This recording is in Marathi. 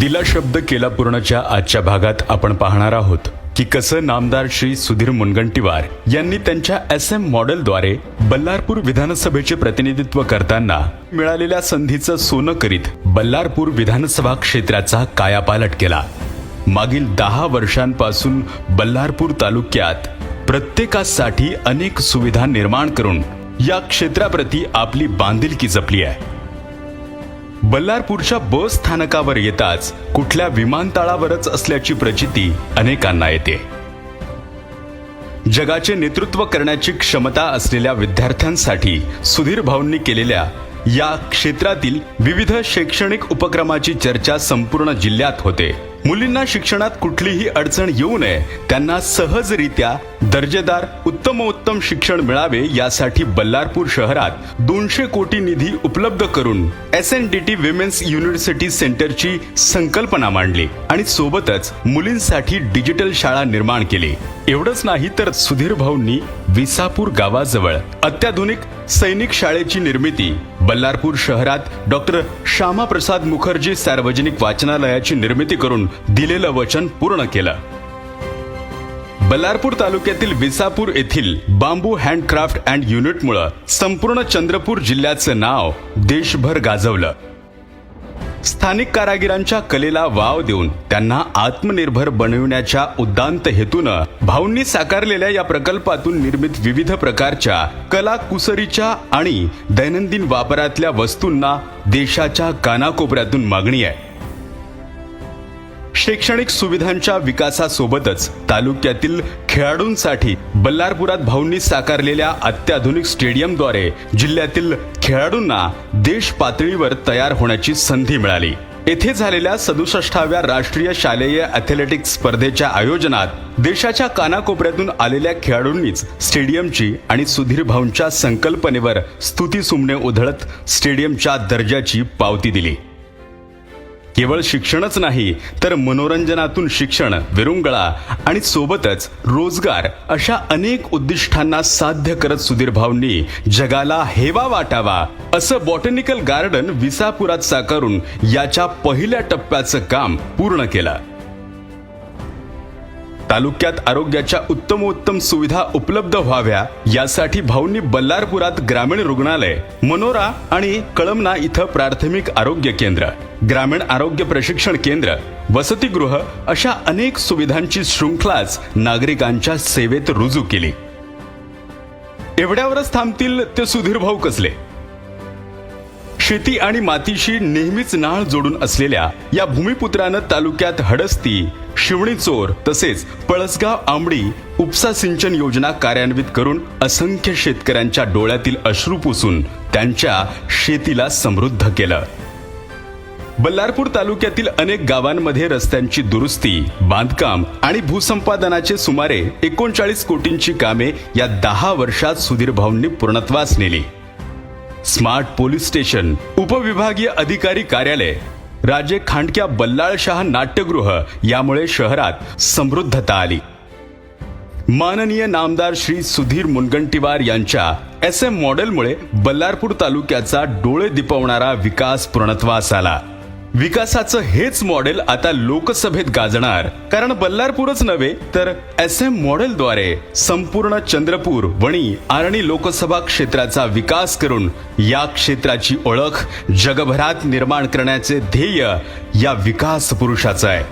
दिला शब्द केला पूर्णच्या आजच्या भागात आपण पाहणार आहोत की कसं नामदार श्री सुधीर मुनगंटीवार यांनी त्यांच्या एस एम मॉडेलद्वारे बल्लारपूर विधानसभेचे प्रतिनिधित्व करताना मिळालेल्या संधीचं सोनं करीत बल्लारपूर विधानसभा क्षेत्राचा कायापालट केला. मागील दहा वर्षांपासून बल्लारपूर तालुक्यात प्रत्येकासाठी अनेक सुविधा निर्माण करून या क्षेत्राप्रती आपली बांधिलकी जपली आहे. बल्लारपूरच्या बस स्थानकावर येताच कुठल्या विमानतळावरच असल्याची प्रचिती अनेकांना येते. जगाचे नेतृत्व करण्याची क्षमता असलेल्या विद्यार्थ्यांसाठी सुधीर भाऊंनी केलेल्या या क्षेत्रातील विविध शैक्षणिक उपक्रमाची चर्चा संपूर्ण जिल्ह्यात होते. मुलींना शिक्षणात कुठलीही अडचण येऊ नये त्यांना सहजरित्या दर्जेदार उत्तमोत्तम शिक्षण मिळावे यासाठी बल्लारपूर शहरात दोनशे कोटी निधी उपलब्ध करून S N D T women's university सेंटरची संकल्पना मांडली आणि सोबतच मुलींसाठी डिजिटल शाळा निर्माण केली. एवढंच नाही तर सुधीर भाऊंनी विसापूर गावाजवळ अत्याधुनिक सैनिक शाळेची निर्मिती बल्लारपूर शहरात डॉक्टर श्यामाप्रसाद मुखर्जी सार्वजनिक वाचनालयाची निर्मिती करून दिलेलं वचन पूर्ण केलं. बल्लारपूर तालुक्यातील विसापूर येथील बांबू हँडक्राफ्ट अँड युनिटमुळं संपूर्ण चंद्रपूर जिल्ह्याचं नाव देशभर गाजवलं. स्थानिक कारागिरांच्या कलेला वाव देऊन त्यांना आत्मनिर्भर बनविण्याच्या उद्दांत हेतूनं भाऊंनी साकारलेल्या या प्रकल्पातून निर्मित विविध प्रकारच्या कला कुसरीच्या आणि दैनंदिन वापरातल्या वस्तूंना देशाच्या कानाकोपऱ्यातून मागणी आहे. शैक्षणिक सुविधांच्या विकासासोबतच तालुक्यातील खेळाडूंसाठी बल्लारपुरात भाऊंनी साकारलेल्या अत्याधुनिक स्टेडियमद्वारे जिल्ह्यातील खेळाडूंना देश पातळीवर तयार होण्याची संधी मिळाली. येथे झालेल्या सदुसष्टाव्या राष्ट्रीय शालेय अथलेटिक्स स्पर्धेच्या आयोजनात देशाच्या कानाकोपऱ्यातून आलेल्या खेळाडूंनीच स्टेडियमची आणि सुधीर भाऊंच्या संकल्पनेवर स्तुती सुमने उधळत स्टेडियमच्या दर्जाची पावती दिली. केवळ शिक्षणच नाही तर मनोरंजनातून शिक्षण विरुंगळा आणि सोबतच रोजगार अशा अनेक उद्दिष्टांना साध्य करत सुधीर भाऊंनी जगाला हेवा वाटावा असं बॉटनिकल गार्डन विसापुरात साकारून याच्या पहिल्या टप्प्याचं काम पूर्ण केलं. तालुक्यात आरोग्याच्या उत्तमोत्तम सुविधा उपलब्ध व्हाव्या यासाठी भाऊंनी बल्लारपुरात ग्रामीण रुग्णालय मनोरा आणि कळमना इथं प्राथमिक आरोग्य केंद्र ग्रामीण आरोग्य प्रशिक्षण केंद्र वसतिगृह अशा अनेक सुविधांची शृंखलाच नागरिकांच्या सेवेत रुजू केली. एवढ्यावरच थांबतील ते सुधीर भाऊ कसले? शेती आणि मातीशी नेहमीच नाळ जोडून असलेल्या या भूमिपुत्रानं तालुक्यात हडस्ती शिवणी चोर तसेच पळसगाव आंबडी उपसा सिंचन योजना कार्यान्वित करून असंख्य शेतकऱ्यांच्या डोळ्यातील अश्रू पुसून त्यांच्या शेतीला समृद्ध केलं. बल्लारपूर तालुक्यातील अनेक गावांमध्ये रस्त्यांची दुरुस्ती बांधकाम आणि भूसंपादनाचे सुमारे एकोणचाळीस कोटींची कामे या दहा वर्षात सुधीर भाऊंनी पूर्णत्वास नेली. स्मार्ट पोलीस स्टेशन उपविभागीय अधिकारी कार्यालय राजे खांडक्या बल्लाळशाह नाट्यगृह यामुळे शहरात समृद्धता आली. माननीय नामदार श्री सुधीर मुनगंटीवार यांच्या एस एम मॉडेलमुळे बल्लारपूर तालुक्याचा डोळे दिपवणारा विकास पूर्णत्वास आला. विकासाचं हेच मॉडेल आता लोकसभेत गाजणार. कारण बल्लारपूरच नव्हे तर एस एम मॉडेलद्वारे संपूर्ण चंद्रपूर वणी आरणी लोकसभा क्षेत्राचा विकास करून या क्षेत्राची ओळख जगभरात निर्माण करण्याचे ध्येय या विकास पुरुषाचं आहे.